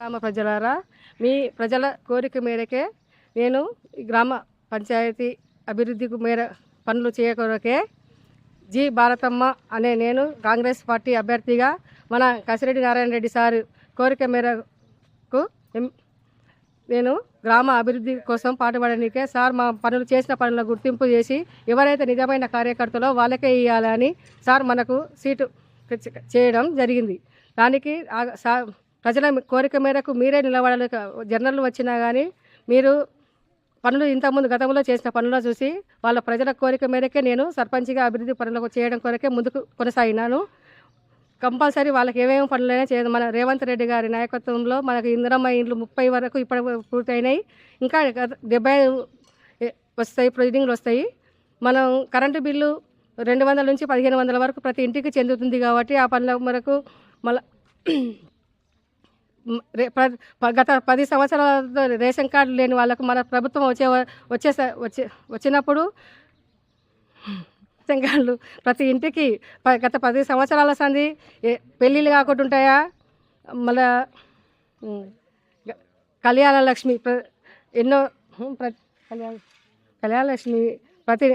గ్రామ ప్రజలారా మీ ప్రజల కోరిక మేరకే నేను గ్రామ పంచాయతీ అభివృద్ధికి మేర పనులు చేయకొరకే జి. భారతమ్మ అనే నేను కాంగ్రెస్ పార్టీ అభ్యర్థిగా మన కసిరెడ్డి నారాయణ రెడ్డి సార్ కోరిక మేరకు నేను గ్రామ అభివృద్ధి కోసం పాటుపడడానికే సార్ మా పనులు చేసిన పనుల గుర్తింపు చేసి ఎవరైతే నిజమైన కార్యకర్తలో వాళ్ళకే ఇవ్వాలని సార్ మనకు సీటు చేయడం జరిగింది. దానికి సార్ ప్రజల కోరిక మేరకు మీరే నిలబడాలి. జర్నల్ వచ్చినా కానీ మీరు పనులు ఇంతకుముందు గతంలో చేసిన పనులు చూసి వాళ్ళ ప్రజల కోరిక మేరకే నేను సర్పంచ్గా అభివృద్ధి పనులు చేయడం కొరకే ముందుకు కొనసాగినాను. కంపల్సరీ వాళ్ళకి ఏమేమి పనులైనా చేయదు మన రేవంత్ రెడ్డి గారి నాయకత్వంలో మనకు ఇందిరమ్మ ఇండ్లు ముప్పై వరకు ఇప్పటి పూర్తయినాయి. ఇంకా డెబ్బై వస్తాయి ప్రొసీడింగ్లు వస్తాయి. మనం కరెంటు బిల్లు రెండు వందల నుంచి పదిహేను వందల వరకు ప్రతి ఇంటికి చెందుతుంది కాబట్టి ఆ పనుల వరకు మళ్ళీ గత పది సంవత్సరాల రేషన్ కార్డు లేని వాళ్ళకు మన ప్రభుత్వం వచ్చే వచ్చే వచ్చే వచ్చినప్పుడు రేషన్ కార్డులు ప్రతి ఇంటికి ప- గత పది సంవత్సరాల సంది పెళ్ళిళ్ళు కాకుండా ఉంటాయా మళ్ళా కళ్యాణ లక్ష్మి ఎన్నో ప్ర- కళ్యాణ కళ్యాణ లక్ష్మి ప్రతి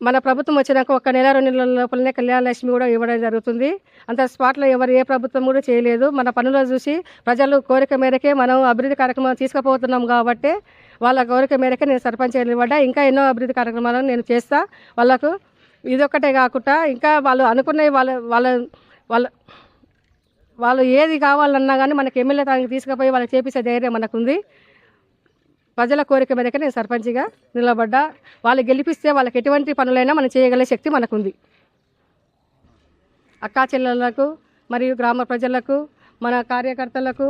మన ప్రభుత్వం వచ్చినాక ఒక నెల రెండు నెలల లోపలనే కళ్యాణ లక్ష్మి కూడా ఇవ్వడం జరుగుతుంది. అంత స్పాట్లో ఎవరు ఏ ప్రభుత్వం కూడా చేయలేదు. మన పనులు చూసి ప్రజలు కోరిక మేరకే మనం అభివృద్ధి కార్యక్రమం తీసుకుపోతున్నాం కాబట్టి వాళ్ళ కోరిక మేరకే నేను సర్పంచ్ నిలబడ్డా. ఇంకా ఎన్నో అభివృద్ధి కార్యక్రమాలను నేను చేస్తా. వాళ్ళకు ఇదొక్కటే కాకుండా ఇంకా వాళ్ళు అనుకున్నవి వాళ్ళ వాళ్ళ వాళ్ళ వాళ్ళు ఏది కావాలన్నా కానీ మనకి ఎమ్మెల్యే తానికి తీసుకుపోయి వాళ్ళకి చేపించే ధైర్యం మనకుంది. ప్రజల కోరిక మేరకు నేను సర్పంచ్గా నిలబడ్డా వాళ్ళు గెలిపిస్తే వాళ్ళకి ఎటువంటి పనులైనా మనం చేయగలిగే శక్తి మనకుంది. అక్కా చెల్లెళ్ళకు మరియు గ్రామ ప్రజలకు మన కార్యకర్తలకు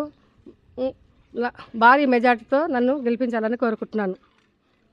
భారీ మెజార్టీతో నన్ను గెలిపించాలని కోరుకుంటున్నాను.